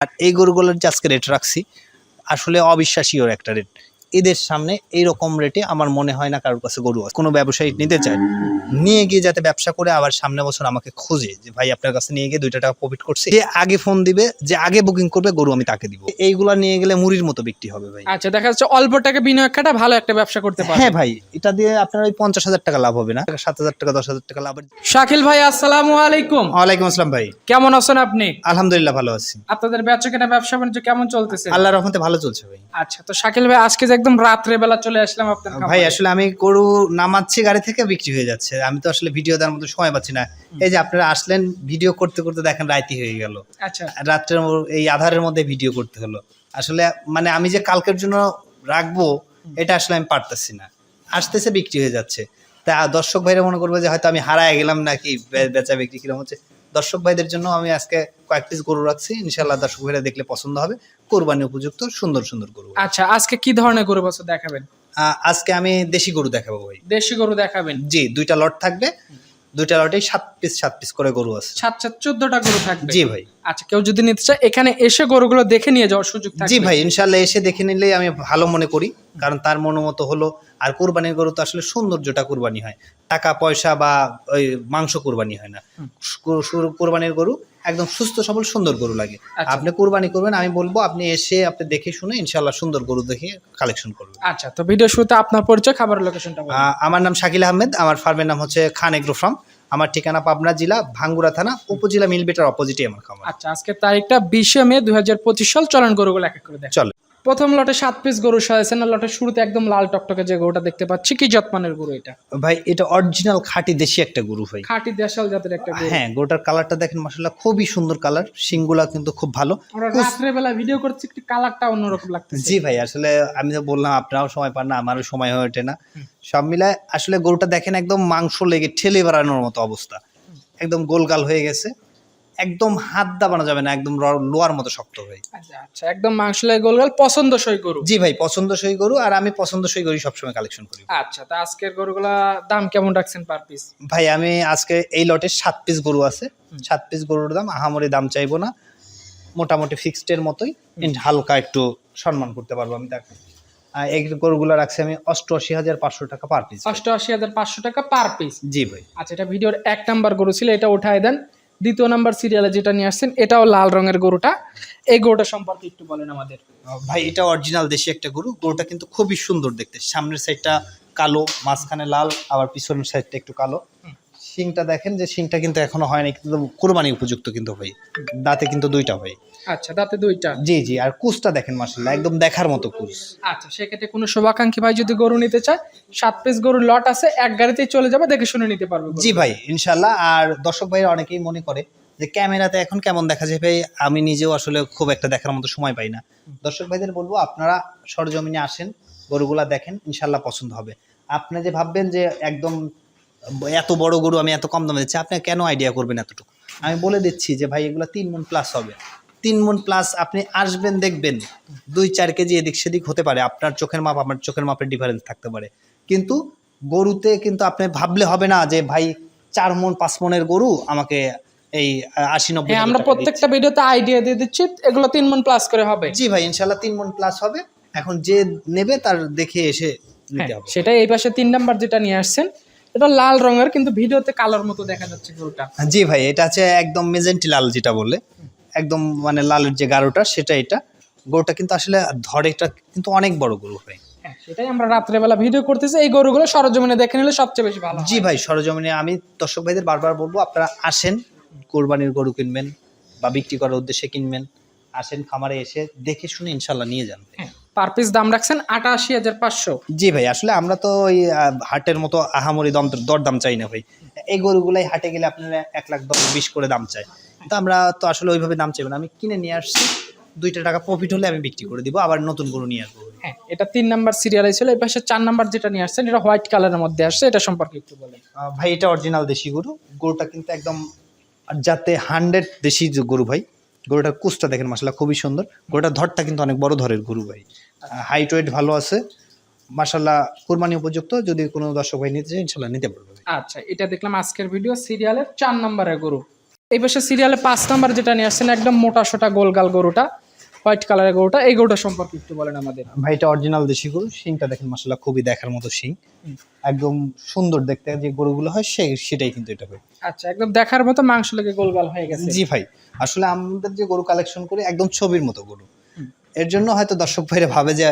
আর এই গরুগুলোর যে আজকে রেট রাখছি আসলে অবিশ্বাসীয় একটা রেট এদের সামনে এই রকম রেটে আমার মনে হয় না কারোর কাছে গরু আছে। কোনো ব্যবসায়ী নিতে চায় নিয়ে গিয়ে যাতে ব্যবসা করে আবার সামনে বছর আমাকে খোঁজে যে ভাই আপনার কাছে নিয়ে গিয়ে দুইটা টাকা প্রফিট করছে। যে আগে ফোন দিবে যে আগে বুকিং করবে গরু আমি তাকে দিব। এইগুলা নিয়ে গেলে মুড়ির মতো বিক্রি হবে ভাই। আচ্ছা দেখা যাচ্ছে অল্প টাকা বিনিয়োগ কাটা ভালো একটা ব্যবসা করতে পারে হ্যাঁ ভাই এটা দিয়ে আপনার ওই পঞ্চাশ হাজার টাকা লাভ হবে না। সাত হাজার টাকা দশ হাজার টাকা লাভ হবে। শাকিল ভাই আসসালামু আলাইকুম। ওয়ালাইকুম আসসালাম ভাই। কেমন আছেন আপনি? আলহামদুলিল্লাহ ভালো আছি। আপনাদের বেচা কেনা ব্যবসা বাণিজ্য কেমন চলতেছে? আল্লাহর রহমতে ভালো চলছে ভাই। আচ্ছা তো শাকিল ভাই আজকে যে একদম রাত্রে বেলা চলে আসলাম আপনার ভাই আসলে আমি গরু নামাচ্ছি গাড়ি থেকে বিক্রি হয়ে যাচ্ছে। আমি তো আসলে ভিডিও দেওয়ার মতো সময় পাচ্ছি না। এই যে আপনারা আসলেন ভিডিও করতে করতে দেখেন রাইতি হয়ে গেল। আচ্ছা। রাত্রের এই আধারের মধ্যে ভিডিও করতে হলো। আসলে মানে আমি যে কালকের জন্য রাখব এটা আসলে আমি পারতেছি না। আসতেছে বিক্রি হয়ে যাচ্ছে। তা দর্শক ভাইরা মনে করবে যে হয়তো আমি হারায় গেলাম নাকি বেচা বিক্রি কীরকম হচ্ছে? দর্শক ভাইদের জন্য আমি আজকে কয়েক পিস গরু রাখছি। ইনশাল্লাহ দর্শক ভাইরা দেখলে পছন্দ হবে। কোরবানি উপযুক্ত সুন্দর সুন্দর গরু আচ্ছা আজকে কি ধরনের গরু বছর দেখাবেন? আহ, আজকে আমি দেশি গরু দেখাবো ভাই। দেশি গরু দেখাবেন? জি দুইটা লট থাকবে। দুইটা লটে সাত পিস সাত পিস করে গরু আছে। সাত সাত চোদ্দটা গরু থাকবে। জি ভাই। আচ্ছা কেউ যদি নিতে চায় এখানে এসে গরুগুলো দেখে নিয়ে যাওয়ার সুযোগ জি ভাই ইনশাল্লাহ এসে দেখে নিলেই আমি ভালো মনে করি। কারণ তার মনোমতো হলো আর কোরবানির গরু তো আসলে সৌন্দর্যটা কোরবানি হয়। টাকা পয়সা বা ওই মাংস কোরবানি হয় না। কোরবানির গরু একদম সুস্থ সবল সুন্দর গরু লাগে। আচ্ছা। আপনি কোরবানি করবেন আমি বলব আপনি এসে আপনি দেখে শুনে ইনশাল্লাহ সুন্দর গরু দেখে কালেকশন করবেন। আচ্ছা তো ভিডিও শুরুতে আপনার পরিচয় খাবার লোকেশনটা আমার নাম শাকিল আহমেদ আমার ফার্মের নাম হচ্ছে খান এগ্রো ফার্ম আমার ঠিকানা পাবনা জেলা ভাঙ্গুরা থানা উপজেলা মিলবেটার অপোজিটে আমার খামার। আচ্ছা আজকের তারিখটা বিশে মে দু হাজার পঁচিশ সাল চলন গরুগুলো এক এক করে দেখ চলে। প্রথম লটে সাত পিস গরু সাজাইছেন না লটের শুরুতে একদম লাল টকটকে যে গরুটা দেখতে পাচ্ছি কি যত্মানের গরু এটা? ভাই এটা অরিজিনাল খাঁটি দেশি একটা গরু ভাই। খাঁটি দেশাল জাতের একটা গরু। হ্যাঁ গরুটার কালারটা দেখেন মাসাল্লাহ খুবই সুন্দর কালার শিংগুলা কিন্তু খুব ভালো। রাত্রে বেলা ভিডিও করছি একটু কালারটা অন্যরকম লাগতেছে। জি ভাই আসলে আমি তো বললাম আপনারাও সময় পান না আমারও সময় হয়ে ওঠে না। সব মিলায় আসলে গরুটা দেখেন একদম মাংস লেগে ঠেলে বেড়ানোর মতো অবস্থা। একদম গোলগাল হয়ে গেছে। একদম হাত দাবানো যাবে না একদম লোয়ার মতো শক্ত ভাই আচ্ছা আচ্ছা একদম মাংস লাগে গোল গোল পছন্দসই গরু। জি ভাই পছন্দসই গরু আর আমি পছন্দসই গরু সবসময় কালেকশন করি। আচ্ছা তা আজকের গরুগুলা দাম কেমন রাখছেন পার পিস ভাই আমি আজকে এই লটে সাত পিস গরু আছে। সাত পিস গরুর দাম আহামরি দাম চাইব না। মোটামুটি ফিক্সডের মতোই। হালকা একটু সম্মান করতে পারব আমি তাকে। আর এই গরুগুলো রাখছি আমি অষ্টআশি হাজার পাঁচশো টাকা পার পিস অষ্টআশি হাজার পাঁচশো টাকা পার পিস জি ভাই। আচ্ছা এটা ভিডিওর এক নাম্বার গরু ছিল এটা উঠায় দেন। দ্বিতীয় নাম্বার সিরিয়ালে যেটা নিয়ে আসছেন এটাও লাল রঙের গরুটা। এই গরুটা সম্পর্কে একটু বলেন আমাদের। ভাই এটা অরিজিনাল দেশি একটা গরু। গরুটা কিন্তু খুবই সুন্দর দেখতে। সামনের সাইডটা কালো মাঝখানে লাল আবার পিছনের সাইডটা একটু কালো। শিংটা দেখেন যে শিংটা কিন্তু এখনও হয়নি কিন্তু কোরবানি উপযুক্ত কিন্তু ভাই। দাঁতে কিন্তু দুইটা ভাই। আচ্ছা তাতে দুইটা। জি জি আর কুচটা দেখেন মাসাল্লাহ একদম দেখার মতো কুচ আচ্ছা সেক্ষেত্রে কোনো শুভাকাঙ্ক্ষী ভাই যদি গরু নিতে চায় সাত পিস গরুর লট আছে এক গাড়িতেই চলে যাবে দেখে শুনে নিতে পারবে জি ভাই ইনশাল্লাহ আর দর্শক ভাইরা অনেকেই মনে করে যে ক্যামেরাতে এখন কেমন দেখা যায় ভাই আমি নিজেও আসলে খুব একটা দেখার মতো সময় পাই না। দর্শক ভাইদের বলব আপনারা সরজমিনে আসেন গরুগুলা দেখেন ইনশাল্লাহ পছন্দ হবে। আপনি যে ভাববেন যে একদম এত বড় গরু আমি এত কম দামে দিচ্ছি আপনি কেন আইডিয়া করবেন এতটুকু? আমি বলে দিচ্ছি যে ভাই এগুলো তিন মন প্লাস হবে। তিন মন প্লাস আপনি আসবেন দেখবেন। দুই চার কেজি এদিক সেদিক হতে পারে। আপনার চোখের মাপ আমার চোখের মাপের ডিফারেন্স থাকতে পারে। কিন্তু গরুতে কিন্তু আপনি ভাবলে হবে না যে ভাই চার মন পাঁচ মনের গরু আমাকে এই আশি নব্বই হ্যাঁ আমরা প্রত্যেকটা ভিডিওতে আইডিয়া দিয়ে দিচ্ছি এগুলো তিন মন প্লাস করে হবে। জি ভাই ইনশাল্লাহ তিন মন প্লাস হবে। এখন যে নেবে তার দেখে এসে নিতে হ্যাঁ, হবে। সেটা এই পাশে তিন নাম্বার যেটা নিয়ে আসছেন এটা লাল রঙের কিন্তু ভিডিওতে কালোর মতো দেখা যাচ্ছে গরুটা। জি ভাই এটা হচ্ছে একদম মেজেন্টি লাল যেটা বলে। একদম মানে লালের যে গারোটা সেটা এটা। গরুটা কিন্তু আসলে ধরে এটা কিন্তু অনেক বড় গরু ভাই। হ্যাঁ সেটাই আমরা রাত্রেবেলা ভিডিও করতেছি। এই গরুগুলো সরজমিনে দেখে নিলে সবচেয়ে বেশি ভালো জি ভাই সরজমিনে আমি দর্শক ভাইদের বারবার বলব আপনারা আসেন কোরবানির গরু কিনবেন বা বিক্রি করার উদ্দেশ্যে কিনবেন। আসেন খামারে এসে দেখে শুনে ইনশাল্লাহ নিয়ে যান হ্যাঁ পার পিস দাম রাখছেন আটাশি হাজার পাঁচশো। জি ভাই আসলে আমরা তো ওই হাটের মতো আহামরি দম দরদাম চাই না ভাই। এই গরুগুলাই হাটে গেলে আপনারা এক লাখ দশ বিশ করে দাম চাই। তো আমরা তো আসলে ওইভাবে দাম চাইব না। আমি কিনে নিয়ে আসছি দুইটা টাকা প্রফিট হলে আমি বিক্রি করে দিব আবার নতুন গরু নিয়ে আসব। হ্যাঁ এটা তিন নাম্বার সিরিয়ালে ছিল এই পাশে চার নাম্বার যেটা নিয়ে আসছেন এটা হোয়াইট কালারের মধ্যে আসছে এটা সম্পর্কে একটু বলেন। ভাই এটা অরিজিনাল দেশি গরু। গরুটা কিন্তু একদম যাতে হান্ড্রেড দেশি গরু ভাই গরুটার কুচটা দেখেন মাসাল্লাহ খুবই সুন্দর। গরুটার ধরটা কিন্তু অনেক বড় ধরের গরু ভাই। হাইট ওয়েট ভালো আছে। মাসাল্লাহ কুরবানি উপযুক্ত যদি কোনো দর্শক ভাই নিতে চায় ইনশাল্লাহ নিতে পারবে আচ্ছা এটা দেখলাম আজকের ভিডিও সিরিয়ালের চার নাম্বারের গরু। এই পাশে সিরিয়ালে পাঁচ নাম্বার যেটা নিয়ে আসছেন একদম মোটা সোটা গোলগাল গরুটা হোয়াইট কালারের গরুটা এই গরুটা সম্পর্কে একটু বলেন আমাদের। ভাই এটা অরিজিনাল দেশি গরু শিংটা দেখেন মাসাল্লাহ খুবই দেখার মতো শিং। একদম সুন্দর দেখতে যে গরুগুলো হয় সে সেটাই কিন্তু এটা ভাই। আচ্ছা একদম দেখার মতো মাংস লেগে গোলগাল হয়ে গেছে। জি ভাই আসলে আমাদের যে গরু কালেকশন করি একদম ছবির মতো গরু। এর জন্য হয়তো দর্শক ভাইরা ভাবে যে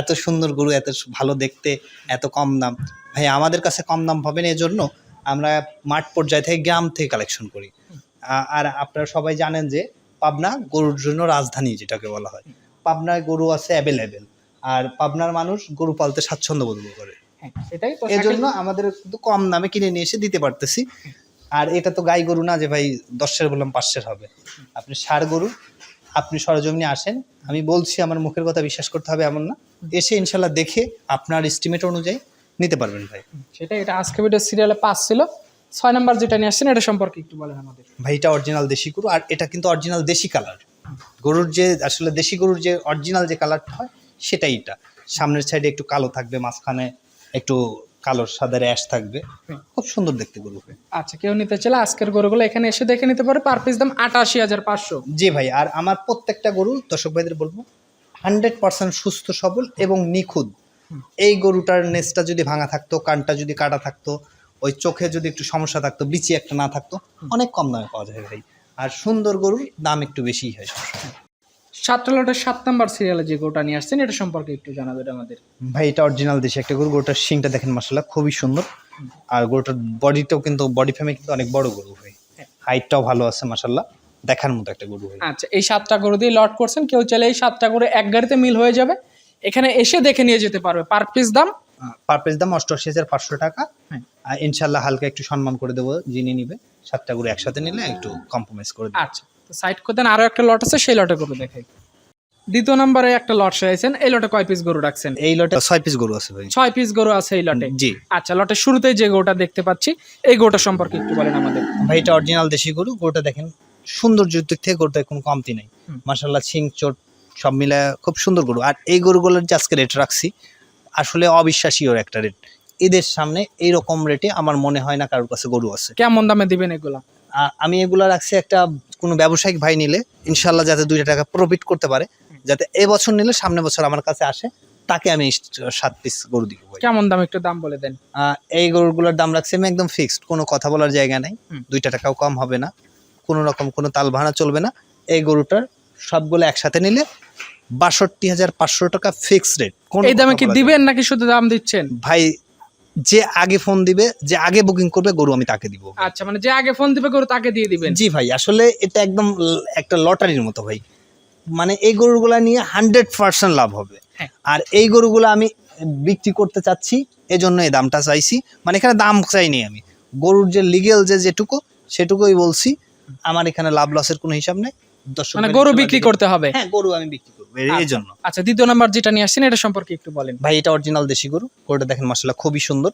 এত সুন্দর গরু এত ভালো দেখতে এত কম দাম। ভাই আমাদের কাছে কম দাম পাবেন এর জন্য আমরা মাঠ পর্যায় থেকে গ্রাম থেকে কালেকশন করি। আর আপনারা সবাই জানেন যে পাবনা গরুর জন্য রাজধানী যেটাকে বলা হয়। পাবনায় গরু আছে অ্যাভেলেবেল আর পাবনার মানুষ গরু পালতে স্বাচ্ছন্দ্য বোধ করে। হ্যাঁ, সেটাই এর জন্য আমাদের কিন্তু কম দামে কিনে নিয়ে এসে দিতে পারতেছি। আর এটা তো গাই গরু না যে ভাই দশের বললাম পাঁচশের হবে। আপনি ষাড় গরু আপনি সরজমিনে আসেন আমি বলছি আমার মুখের কথা বিশ্বাস করতে হবে এমন না। এসে ইনশাল্লাহ দেখে আপনার এস্টিমেট অনুযায়ী নিতে পারবেন ভাই। সেটাই এটা আজকে ভিডিও সিরিয়ালে পাঁচ ছিল। ছয় নাম্বার যেটা নিয়ে আসছেন এটা সম্পর্কে একটু বলেন আমাদের। ভাই এটা অরিজিনাল দেশি গরু আর এটা কিন্তু অরিজিনাল দেশি কালার গরুর যে আসলে দেশি গরুর যে অরিজিনাল যে কালারটা হয় সেটাই এটা। সামনের সাইডে একটু কালো থাকবে মাঝখানে একটু কালোর সাদা অ্যাশ থাকবে। খুব সুন্দর দেখতে গরু আচ্ছা কেউ নিতে চাইলে আজকের গরুগুলো এখানে এসে দেখে নিতে পারে পার পিস দাম আটাশি হাজার পাঁচশো। জি ভাই আর আমার প্রত্যেকটা গরু দর্শক ভাইদের বলব হান্ড্রেড পার্সেন্ট সুস্থ সবল এবং নিখুঁত। এই গরুটার নেসটা যদি ভাঙা থাকতো কানটা যদি কাটা থাকতো ওই চোখে যদি একটু সমস্যা থাকতো বিচি একটা না থাকতো অনেক কম দামে পাওয়া যায় ভাই। আর সুন্দর গরুর দাম একটু বেশিই হয় সাতটা লটের সাত নাম্বার সিরিয়ালে যে গরুটা নিয়ে আসছেন এটা সম্পর্কে একটু জানাবেন আমাদের। ভাই এটা অরিজিনাল দেশে একটা গরু গরুটার শিংটা দেখেন মাসাল্লাহ খুবই সুন্দর। আর গরুটার বডিটাও কিন্তু বডি ফ্রেমে কিন্তু অনেক বড় গরু ভাই। হাইটটাও ভালো আছে মাসাল্লাহ দেখার মতো একটা গরু আচ্ছা এই সাতটা গরু দিয়ে লট করছেন কেউ চাইলে এই সাতটা গরু এক গাড়িতে মিল হয়ে যাবে। এখানে এসে দেখে নিয়ে যেতে পারবে পার পিস দাম পার পিস দাম অষ্টআশি হাজার পাঁচশো টাকা। হ্যাঁ। আর ইনশাল্লাহ হালকা একটু সম্মান করে দেবো যিনি নিবে সাতটা গরু একসাথে নিলে একটু কম্প্রোমাইজ করে দেবো। আচ্ছা তো সাইড করে দেন আরও একটা লট আছে সেই লটে গরু দেখাই। দ্বিতীয় নম্বরে একটা লট সাজাইছেন এই লটে কয় পিস গরু রাখছেন? এই লটে ছয় পিস গরু আছে ভাই। ছয় পিস গরু আছে এই লটে জি। আচ্ছা লটের শুরুতেই যে গরুটা দেখতে পাচ্ছি এই গরুটা সম্পর্কে একটু বলেন আমাদের। ভাই এটা অরিজিনাল দেশি গরু গরুটা দেখেন সৌন্দর্যের দিক থেকে গরুটা কোনো কমতি নেই। হুম। মাসাল্লাহ ছিং চোট সব মিলে খুব সুন্দর গরু। আর এই গরুগুলোর যে আজকে রেট রাখছি আসলে অবিশ্বাসীয় একটা রেট এদের সামনে এই রকম রেটে আমার মনে হয় না কারোর কাছে গরু আছে। কেমন দামে দিবেন এগুলা? আমি এগুলো রাখছি একটা কোনো ব্যবসায়িক ভাই নিলে ইনশাল্লাহ যাতে দুইটা টাকা প্রফিট করতে পারে যাতে এবছর নিলে সামনে বছর আমার কাছে আসে তাকে আমি সাত পিস গরু দিব কেমন দাম একটু দাম বলে দেন। এই গরুগুলোর দাম রাখছি আমি একদম ফিক্সড কোনো কথা বলার জায়গা নাই। দুইটা টাকাও কম হবে না কোনো রকম কোনো তাল ভাড়া চলবে না। এই গরুটার সবগুলো একসাথে নিলে বাষট্টি হাজার পাঁচশো টাকা ফিক্সড রেট এই দামে কি দিবেন নাকি শুধু দাম দিচ্ছেন? ভাই যে আগে ফোন দিবে যে আগে বুকিং করবে গরু আমি তাকে দিব। আচ্ছা মানে যে আগে ফোন দিবে গরু তাকে দিয়ে দিবেন? জি ভাই আসলে এটা একদম একটা লটারির মতো ভাই। মানে এই গরুগুলা নিয়ে হান্ড্রেড পার্সেন্ট লাভ হবে। হ্যাঁ। আর এই গরুগুলো আমি বিক্রি করতে চাচ্ছি এজন্য এই দামটা চাইছি। মানে এখানে দাম চাইনি আমি। গরুর যে লিগেল যে যেটুকু সেটুকুই বলছি। আমার এখানে লাভ লসের কোনো হিসাব নেই। দর্শক মানে গরু বিক্রি করতে হবে। হ্যাঁ গরু আমি বিক্রি এই- এই জন্য। আচ্ছা দ্বিতীয় নাম্বার যেটা নিয়ে আসছেন এটা সম্পর্কে একটু বলেন। ভাই এটা অরিজিনাল দেশি গরু। গরুটা দেখেন মাসাল্লাহ খুবই সুন্দর।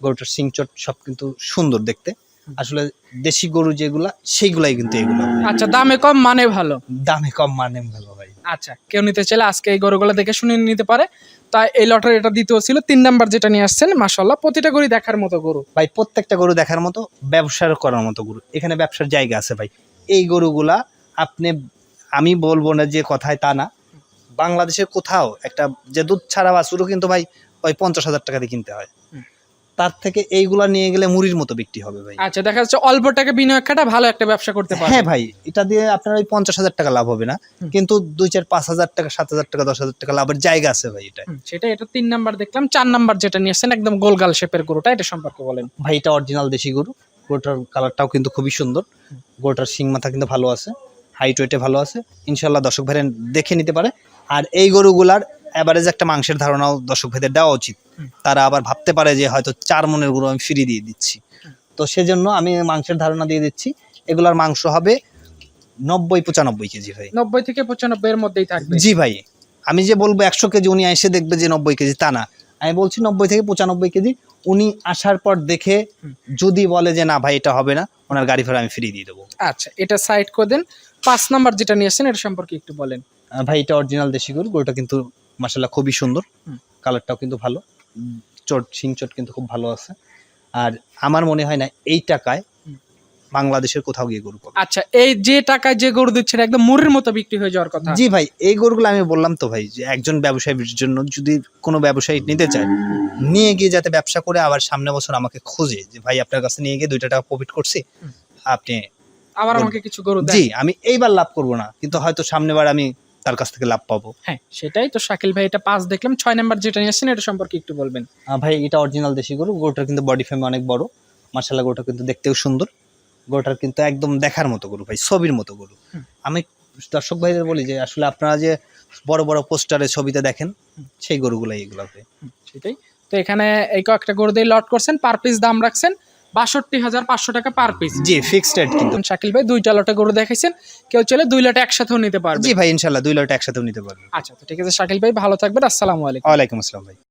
গরুটার সিংচট সব কিন্তু সুন্দর দেখতে। আসলে দেশি গরু যেগুলা সেইগুলাই কিন্তু এগুলো। আচ্ছা দামে কম মানে ভালো? দামে কম মানে ভালো ভাই। আচ্ছা কেউ নিতে চাইলে আজকে এই গরুগুলো দেখে শুনে নিতে পারে। তাই এই লটারি এটা দ্বিতীয় ছিল তিন নাম্বার যেটা নিয়ে আসছেন মাসাল্লাহ প্রতিটা গরু দেখার মতো গরু। ভাই প্রত্যেকটা গরু দেখার মতো ব্যবসার করার মতো গরু। এখানে ব্যবসার জায়গা আছে ভাই। এই গরুগুলা আপনি আমি বলব না যে কথায় তা না। বাংলাদেশের কোথাও একটা যে দুধ ছাড়া বাছুরও কিন্তু ভাই ওই পঞ্চাশ হাজার টাকা দিয়ে কিনতে হয়। তার থেকে এইগুলা নিয়ে গেলে মুড়ির মতো বিক্রি হবে ভাই। আচ্ছা দেখা যাচ্ছে অল্প টাকা বিনিয়োগ খাটা ভালো একটা ব্যবসা করতে পারে হ্যাঁ ভাই এটা দিয়ে আপনার ওই পঞ্চাশ হাজার টাকা লাভ হবে না। কিন্তু দুই চার পাঁচ হাজার টাকা সাত হাজার টাকা দশ হাজার টাকা লাভের জায়গা আছে ভাই এটা। সেটা এটা তিন নাম্বার দেখলাম চার নাম্বার যেটা নিয়ে আসছেন একদম গোলগাল শেপের গরুটা এটা সম্পর্কে বলেন। ভাই এটা অরিজিনাল দেশি গরু। গরুটার কালারটাও কিন্তু খুবই সুন্দর। গরুটার শিং মাথা কিন্তু ভালো আছে হাইট ওয়েটে ভালো আছে। ইনশাল্লাহ দর্শক ভাইরা দেখে নিতে পারে। আর এই গরুগুলার অ্যাভারেজ একটা মাংসের ধারণাও দর্শক ভাইদের দেওয়া উচিত। তারা আবার ভাবতে পারে যে হয়তো চার মনের গরু আমি ফ্রি দিয়ে দিচ্ছি। তো সেজন্য আমি মাংসের ধারণা দিয়ে দিচ্ছি এগুলার মাংস হবে নব্বই পঁচানব্বই কেজি ভাই। নব্বই থেকে পঁচানব্বই এর মধ্যেই থাকবে। জি ভাই আমি যে বলব একশো কেজি উনি এসে দেখবে যে নব্বই কেজি তা না। আমি বলছি নব্বই থেকে পঁচানব্বই কেজি উনি আসার পর দেখে যদি বলে যে না ভাই এটা হবে না ওনার গাড়ি ভাড়া আমি ফ্রি দিয়ে দেবো। আচ্ছা এটা সাইড করে দেন। পাঁচ নাম্বার যেটা নিয়ে আসছেন এটা সম্পর্কে একটু বলেন। ভাই এটা অরিজিনাল দেশি গরু। গরুটা কিন্তু মাসাল্লাহ খুবই সুন্দর। কালারটাও কিন্তু ভালো। চট শিং চট কিন্তু খুব ভালো আছে। আর আমার মনে হয় না এই টাকায় বাংলাদেশের কোথাও গিয়ে গরু আচ্ছা এই যে টাকায় যে গরু দিচ্ছেন একদম মুড়ির মতো বিক্রি হয়ে যাওয়ার কথা? জি ভাই এই গরুগুলো আমি বললাম তো ভাই যে একজন ব্যবসায়ীর জন্য যদি কোনো ব্যবসায়ী নিতে চায় নিয়ে গিয়ে যাতে ব্যবসা করে আবার সামনে বছর আমাকে খোঁজে যে ভাই আপনার কাছে নিয়ে গিয়ে দুইটা টাকা প্রফিট করছি আপনি আবার আমাকে কিছু গরু জি আমি এইবার লাভ করব না। কিন্তু হয়তো সামনেবার আমি তার কাছ থেকে লাভ পাবো। হ্যাঁ সেটাই তো শাকিল ভাই এটা পাঁচ দেখলাম ছয় নাম্বার যেটা নিয়েছেন এটা সম্পর্কে একটু বলবেন। ভাই এটা অরিজিনাল দেশি গরু গরুটার কিন্তু বডি ফ্রেম অনেক বড়। মার্শাল্লাহ গরুটা কিন্তু দেখতেও সুন্দর। গরুটার কিন্তু একদম দেখার মতো গরু ভাই ছবির মতো গরু। আমি দর্শক ভাইদের বলি যে আসলে আপনারা যে বড় বড় পোস্টারে ছবিতে দেখেন সেই গরুগুলাই এগুলো সেটাই। তো এখানে এই কয়েকটা গরু দিয়ে লট করছেন পার পিস দাম রাখছেন। বাষট্টি হাজার পাঁচশো টাকা পার পিস জি ফিক্সড রেট কিন্তু। শাকিল ভাই দুইটা লটে গরু দেখাইছেন। কেউ চলে দুই লটে একসাথেও নিতে পারবে। জি ভাই ইনশাল্লাহ দুই লটে একসাথেও নিতে পারবে। আচ্ছা তো ঠিক আছে শাকিল ভাই ভালো থাকবেন। আসসালামু আলাইকুম। ওয়ালাইকুম আসসালাম ভাই।